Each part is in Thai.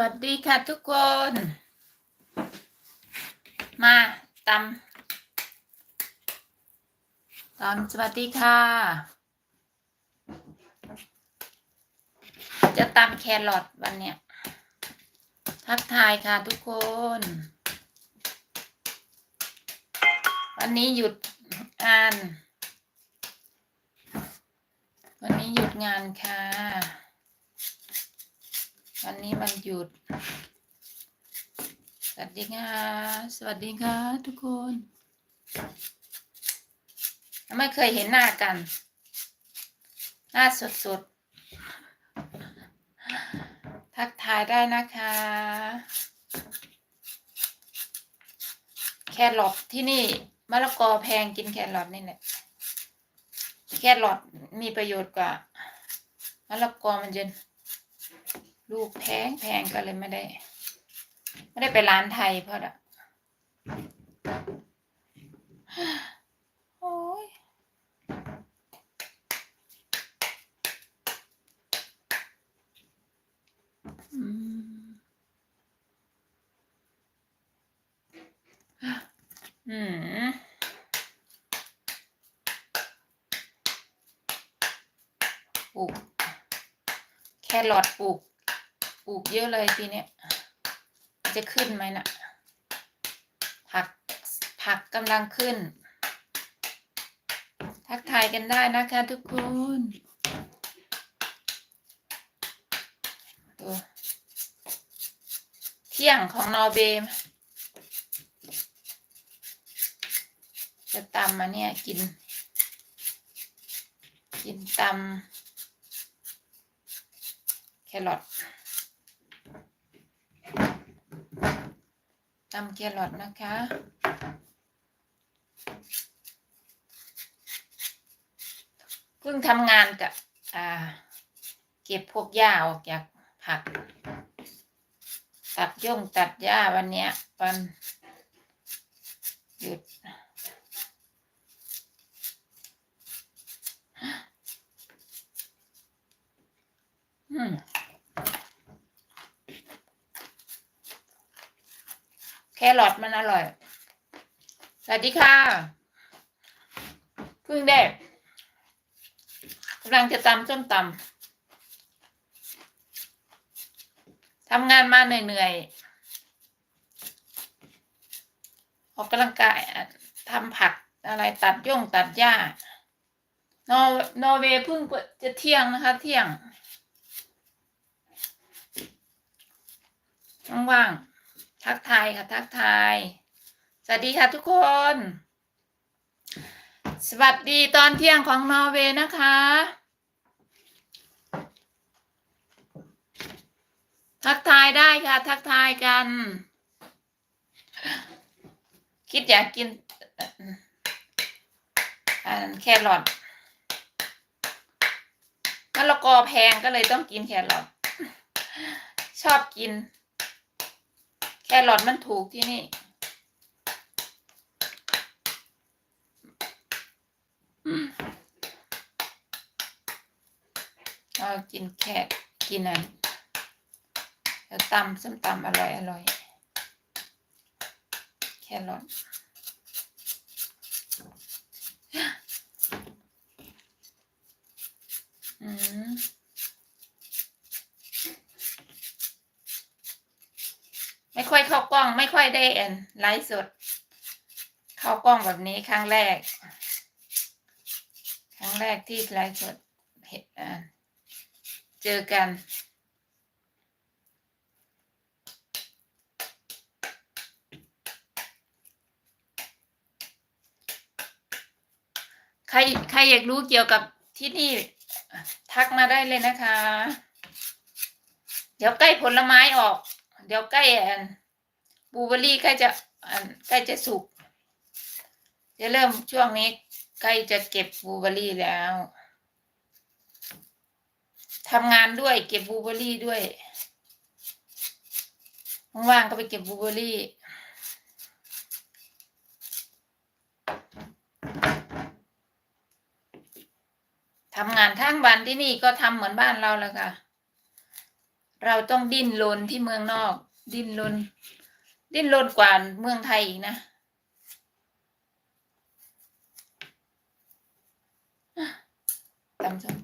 วัสดีค่ะทุกคน มาตำตำสวัสดีค่ะ จะตำแครอทวันเนี้ย ทักทายค่ะทุกคน วันนี้หยุดงาน วันนี้หยุดงานค่ะ วันนี้มันหยุด สวัสดีค่ะ สวัสดีค่ะ ทุกคน ไม่เคยเห็นหน้ากัน หน้าสดๆ ทักทายได้นะคะ แครอทที่นี่มะละกอแพงกินแครอทนี่แหละแครอทมีประโยชน์กว่ามะละกอมันจะ ลูกแพงแพงก็เลยไม่ได้ ไม่ได้ไปร้านไทยเพราะอะโอ้ยอืมอืมปลูกแครอทปลูก ปลูกเยอะเลยทีนี้จะขึ้นไหมนะ่ะ ผักผักกำลังขึ้น ทักทายกันได้นะคะทุกคนเที่ยงของนอร์เวย์จะตำมาเนี่ยกิน กินตำแครอทำแครอทนะคะ เพิ่งทำงานกับเก็บพวกหญ้าออกจากผัก ตัดย่งตัดหญ้าวันเนี้ยวันหยุด อืม แค รอทมันอร่อย สวัสดีค่ะเพิ่งได้กำลังจะตำส้มตำทำงานมาเหนื่อยๆออกกำลังกายทำผักอะไรตัดย่งตัดหญ้านอนอเวย์เพิ่งจะเที่ยงนะคะ เที่ยง ว่างๆ ทักทายค่ะ ทักทาย สวัสดีค่ะทุกคน สวัสดีตอนเที่ยงของนอร์เวย์นะคะ ทักทายได้ค่ะ ทักทายกัน คิดอยากกินแครอทมะละกอแพงก็เลยต้องกินแครอทชอบกิน แครอทมันถูกที่นี่ เรากินแค่กินอันแล้วตำส้มตำอร่อยอร่อย แครอทอืม ค่อยเข้ากล้อง ไม่ค่อยได้เอ็นไลฟ์สด เข้ากล้องแบบนี้ครั้งแรก ครั้งแรกที่ไลฟ์สดเห็นอ่าเจอกัน ใครใครอยากรู้เกี่ยวกับที่นี่ทักมาได้เลยนะคะ เดี๋ยวใกล้ผลไม้ออก เดี๋ยวใกล้อันบูเบอร์รี่ใกล้จะอันใกล้จะสุกจะเริ่มช่วงนี้ใกล้จะเก็บบูเบอร์รี่แล้วทำงานด้วยเก็บบูเบอร์รี่ด้วยว่างๆก็ไปเก็บบูเบอร์รี่ทำงานทั้งวันที่นี่ก็ทำเหมือนบ้านเราเลยค่ะ เราต้องดิ้นรนที่เมืองนอก ดิ้นรนดิ้นรนกว่าเมืองไทยอีกนะตำส้ม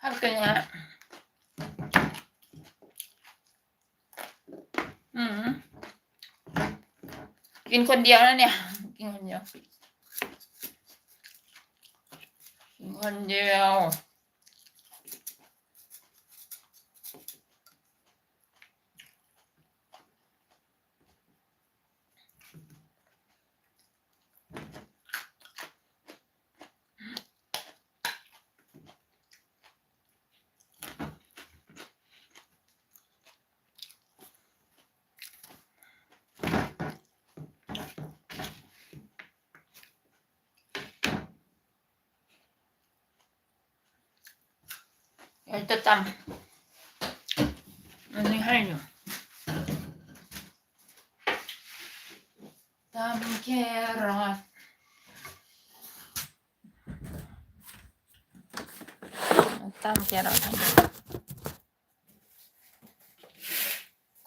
พักกันนะอืมกินคนเดียวแล้วเนี่ย กินคนเดียว กินค จะตำอันนี้ให้อยู่ตำแครอทตำแครอทให้ดู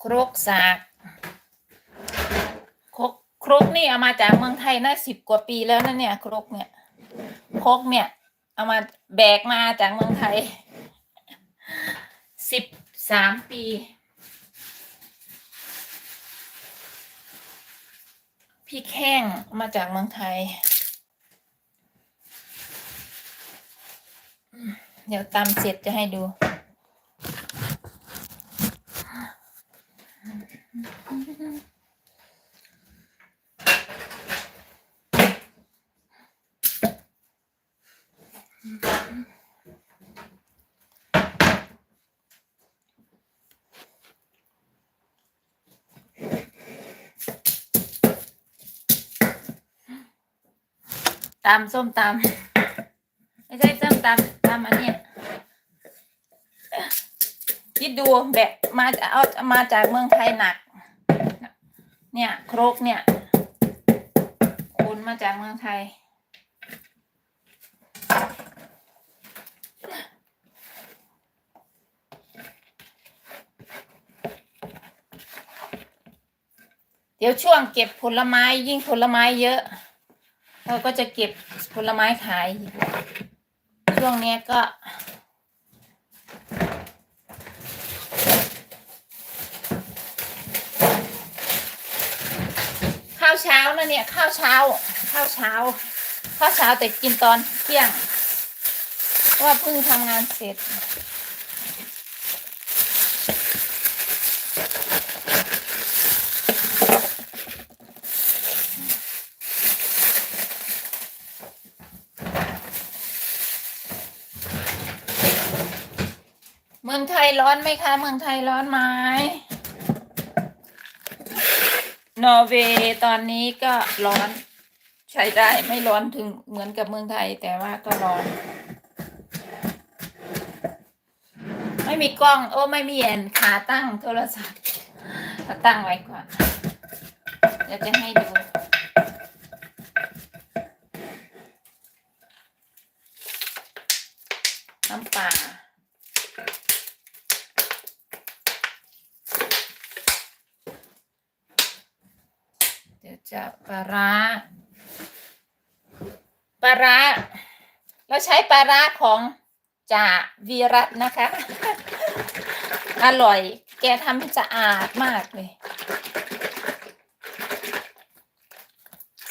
ครกสากครกครกนี่เอามาจากเมืองไทยน่าสิบกว่าปีแล้วนะเนี่ย ครกเนี่ยครกเนี่ย เอามาแบกมาจากเมืองไทย สิบสามปี พี่แข้งมาจากเมืองไทย เดี๋ยวตำเสร็จจะให้ดู ตำส้มตำไม่ใช่ส้มตำตำอันเนี้ยคิดดูแบบมาเอามาจากเมืองไทยหนัก เนี่ยโครกเนี่ยคุณมาจากเมืองไทย เดี๋ยวช่วงเก็บผลไม้ยิ่งผลไม้เยอะ เราก็จะเก็บผลไม้ขาย ช่วงนี้ก็ ข้าวเช้านะเนี่ย ข้าวเช้า ข้าวเช้า ข้าวเช้าแต่กินตอนเที่ยงเพราะว่าเพิ่งทำงานเสร็จ เมืองไท ยร้อนไหมคะ เมืองไทยร้อนไหมนอร์เวย์ตอนนี้ก็ร้อน ใช้ได้ไม่ร้อนถึงเหมือนกับเมืองไทย แต่ว่าก็ร้อน ไม่มีกล้อง โอ้ไม่มีแอนขาตั้งโทรศัพท์ตั้งไว้ก่อนเดี๋ยวจะให้ดู น้ำปลา เดี๋ยวจะ ปลาร้าปลาร้าเราใช้ปลาร้าของจ่าวีรัตนะคะ อร่อย แกทำสะอาดมากเลย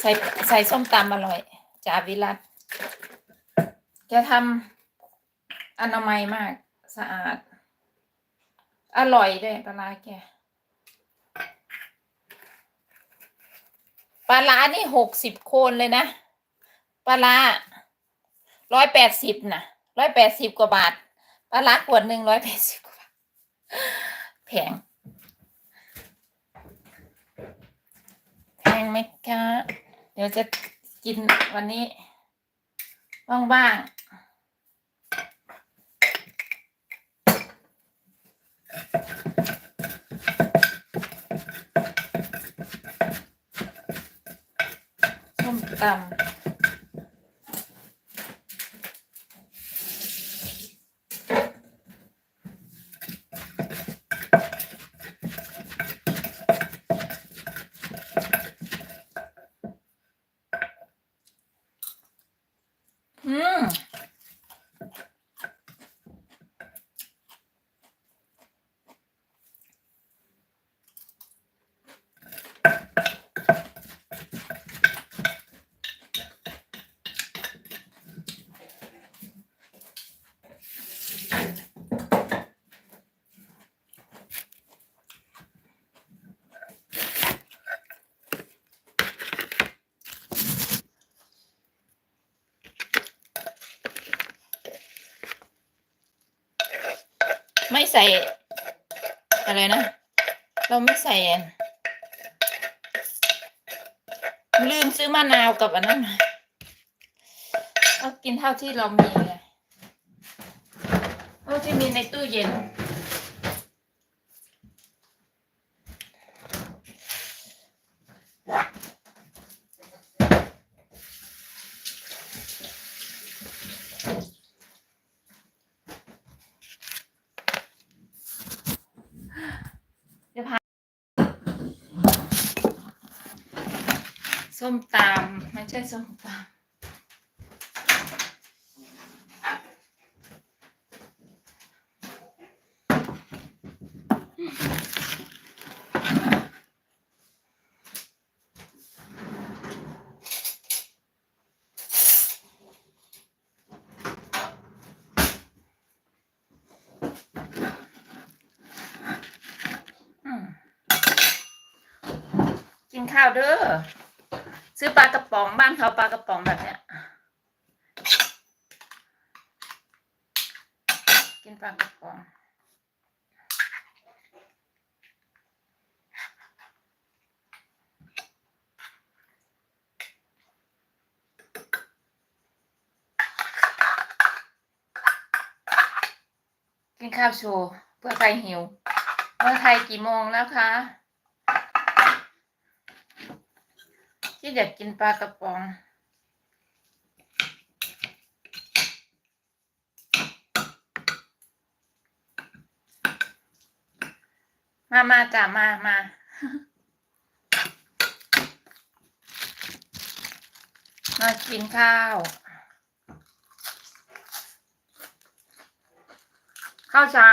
ใส่ใส่ส้มตำอร่อยจ่าวิรัตแกทำอนามัยมากสะอาด อร่อยด้วยปลาร้าแก ปลาร้านี่หกสิบโคนเลยนะปลาร้าร้อยแปดสิบนะร้อยแปดสิบกว่าบาทปลาร้าขวดหนึ่งร้อยแปดสิบกว่าบาทแพงแพงไหมคะเดี๋ยวจะกินวันนี้บ้างๆ ส้มตำ ไม่ ใส่ อะไรนะ เราไม่ใส่ลืมซื้อมะนาวกับอันนั้นมาก็กินเท่าที่เรามีเลยเท่าที่มีในตู้เย็น มตำไม่ใช่ส้มตำอืมกินข้าวเด้อ ซื้อปลากระป๋องบ้านเขาปลากระป๋องแบบเนี้ย กินปลากระป๋องกินข้าวโชว์เพื่อใครหิวเมื่อไทยกี่โมงแล้วคะ ที่อยากกินปลากระป๋อง มามาจ้ะมามามากินข้าว ข้าวเช้า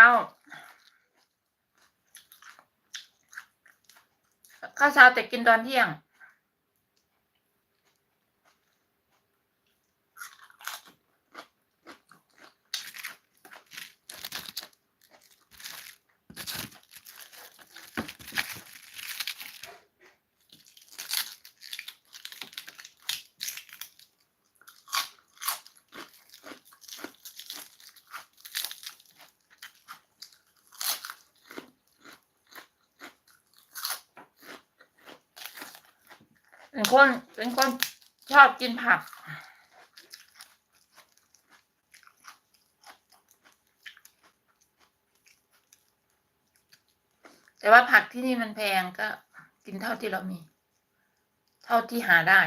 ข้าวเช้าแต่กินตอนเที่ยง เป็นคนเป็นคนชอบกินผัก แต่ว่าผักที่นี่มันแพงก็กินเท่าที่เรามี เท่าที่หาได้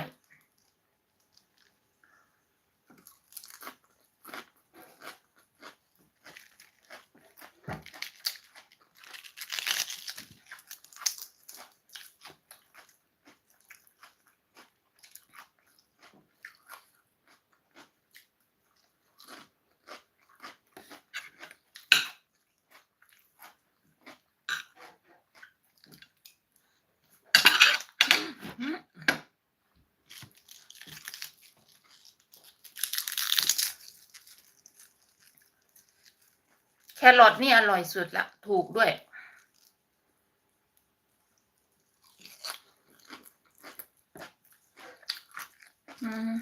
รอทนี่อร่อยสุดละถูกด้วย อืม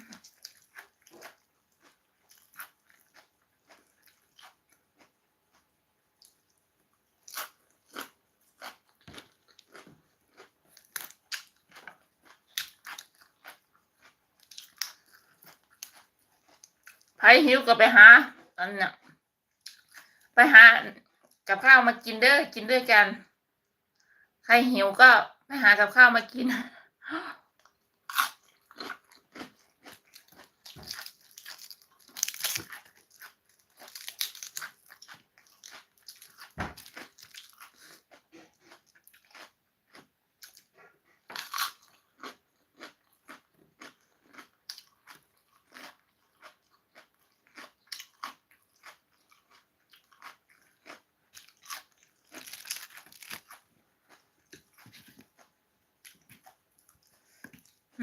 ไผหิวก็ไปหาอันเนี้ย ไปหากับข้าวมากินเด้อกินด้วยกัน ใครหิวก็ไปหากับข้าวมากิน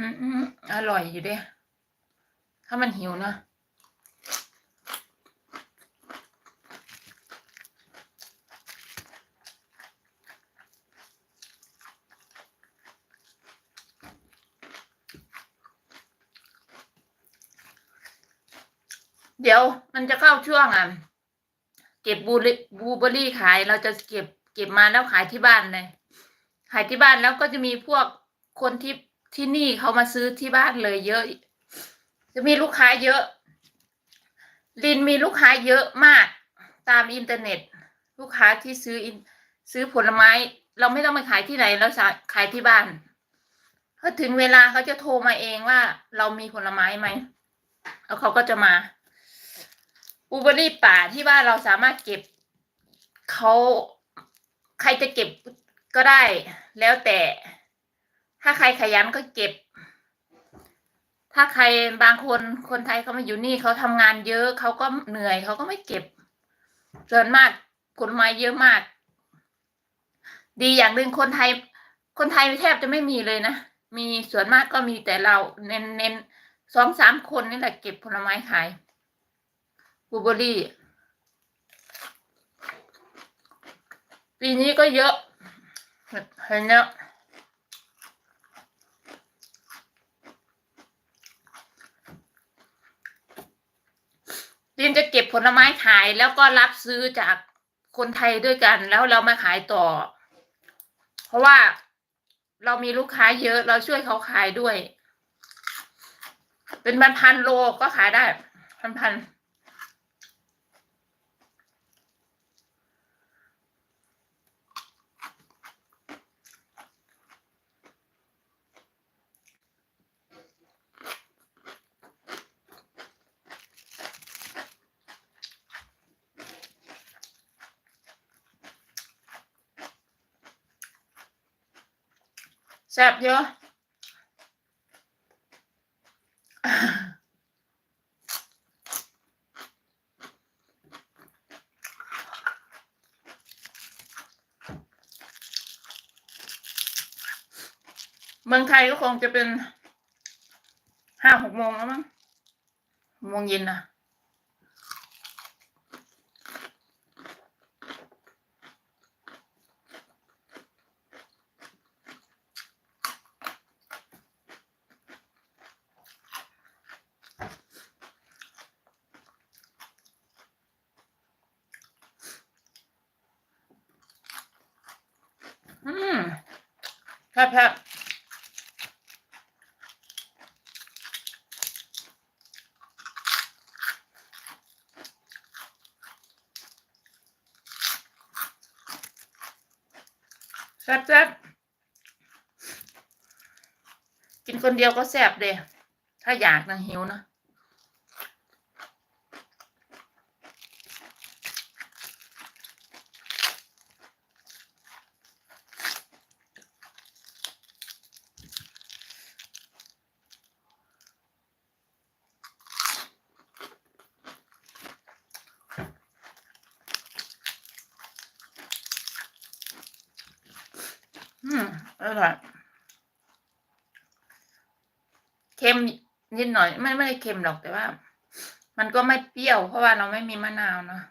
อืมอร่อยอยู่ด้ถ้ามันหิวนะเดี๋ยวมันจะเข้าช่วงอะ เก็บบูบูเบอรี่ขายเราจะเก็บเก็บมาแล้วขายที่บ้านเลย ขายที่บ้านแล้วก็จะมีพวกคนที่ ที่นี่เขามาซื้อที่บ้านเลยเยอะ จะมีลูกค้าเยอะ ลินมีลูกค้าเยอะมากตามอินเทอร์เน็ต ลูกค้าที่ซื้ออินซื้อผลไม้ เราไม่ต้องไปขายที่ไหนเราขายที่บ้านพอถึงเวลาเขาจะโทรมาเองว่า เรามีผลไม้ไหมแล้วเขาก็จะมาอูเบอรี่ป่าที่ว่านเราสามารถเก็บเขาใครจะเก็บก็ได้แล้วแต่ ถ้าใครขยันก็เก็บ ถ้าใครบางคนคนไทยเขามาอยู่นี่เขาทำงานเยอะเขาก็เหนื่อยเขาก็ไม่เก็บส่วนมากผลไม้เยอะมาก ดีอย่างหนึ่งคนไทย คนไทยแทบจะไม่มีเลยนะมีส่วนมากก็มีแต่เราเน้นเน้นสองสามคนนี่แหละเก็บผลไม้ขายบูเบอรี่ปีนี้ก็เยอะเห็นเนอ รียนจะเก็บผลไม้ขายแล้วก็รับซื้อจากคนไทยด้วยกัน แล้วเรามาขายต่อ เพราะว่าเรามีลูกค้าเยอะเราช่วยเขาขายด้วย เป็นพันพันโลก็ขายได้ พันพัน แซ่บเยอะเมืองไทยก็คงจะเป็นห้าหกโมงแล้วมั้งโมงเย็นนะอืม แซ่บแซ่บแซ่บกินคนเดียวก็แซ่บเดยถ้าอยากนะหิวนะ อืมอร่อยเค็ม น่อยไม่ไม่ได้เค็มหรอกแต่ว่า มันก็ไม่เปรี้ยว เพราะว่าเราไม่มีมะนาวเนาะ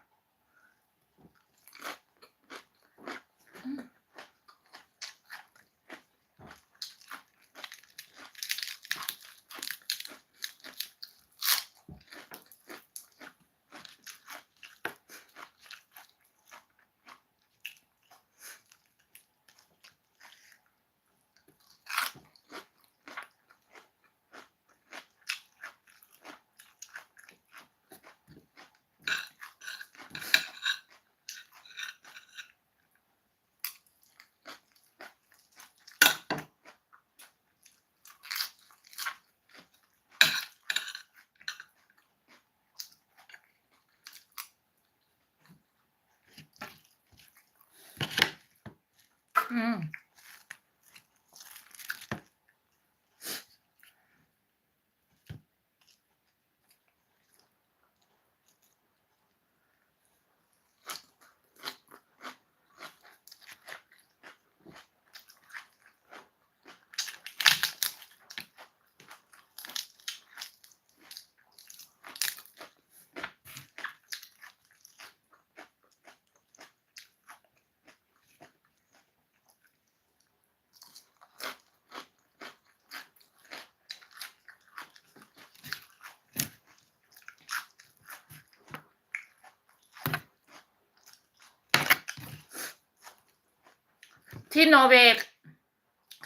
ที่นอร์เวย์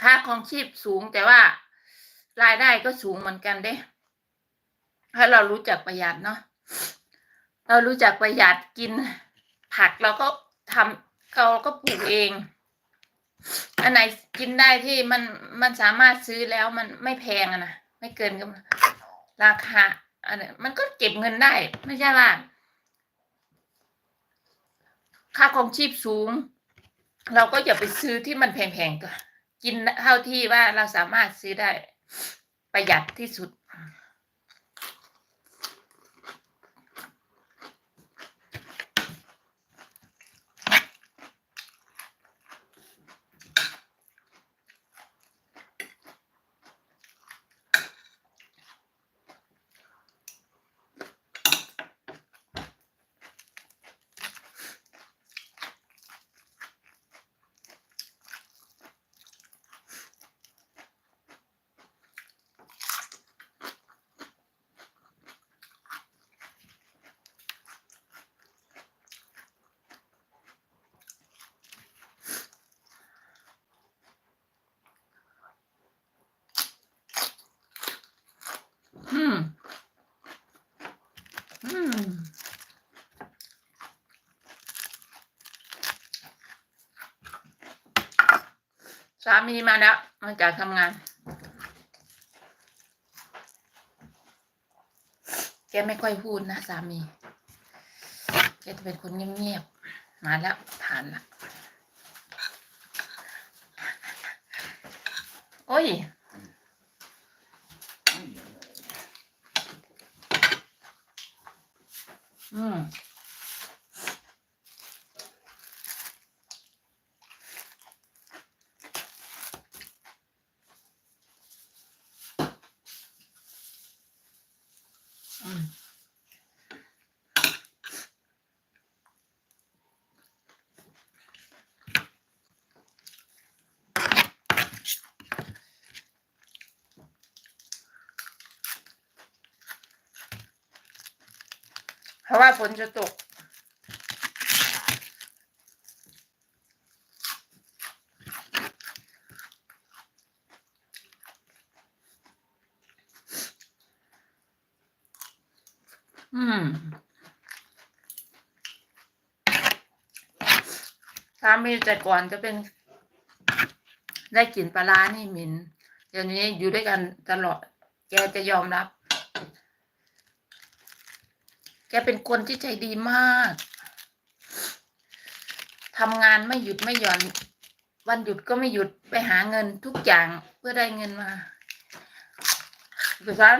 ค่าของชีพสูงแต่ว่ารายได้ก็สูงเหมือนกันเด้ถ้าเรารู้จักประหยัดเนาะเรารู้จักประหยัดกินผักเราก็ทำเราก็ปลูกเอง อันไหนกินได้ที่มันมันสามารถซื้อแล้วมันไม่แพงอะนะไม่เกินกับราคาอันนี้มันก็เก็บเงินได้ ไม่ใช่ว่าค่าของชีพสูง เราก็อย่าไปซื้อที่มันแพงๆก็กินเท่าที่ว่าเราสามารถซื้อได้ประหยัดที่สุด อืม อืม สามีมาแล้วมาจากทำงาน แกไม่ค่อยพูดนะสามี แกจะเป็นคนเงียบๆ มาแล้วผ่านละโอ้ย ราะว่าฝนจะตก อืมสามีแต่ก่อนจะเป็น ได้กลิ่นปลาร้านี่หม็นเดี๋ยวนี้อยู่ด้วยกันตลอด แกจะยอมรับ แกเป็นคนที่ใจดีมากทำงานไม่หยุดไม่หย่อน วันหยุดก็ไม่หยุดไปหาเงินทุกอย่างเพื่อได้เงินมาดูซัน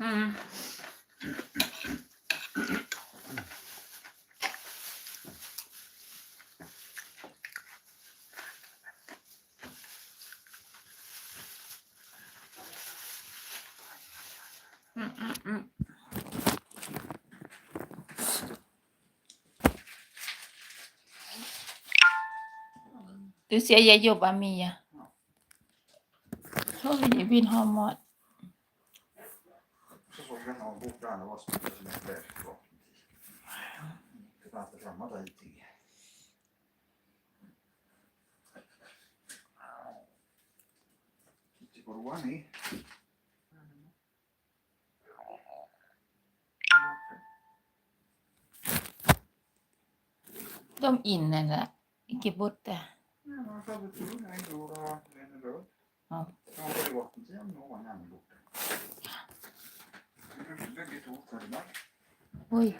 อืม Du ser jag jobbar Mia. Så vi vill ha mat. Så får vi ha bokvarna Ой.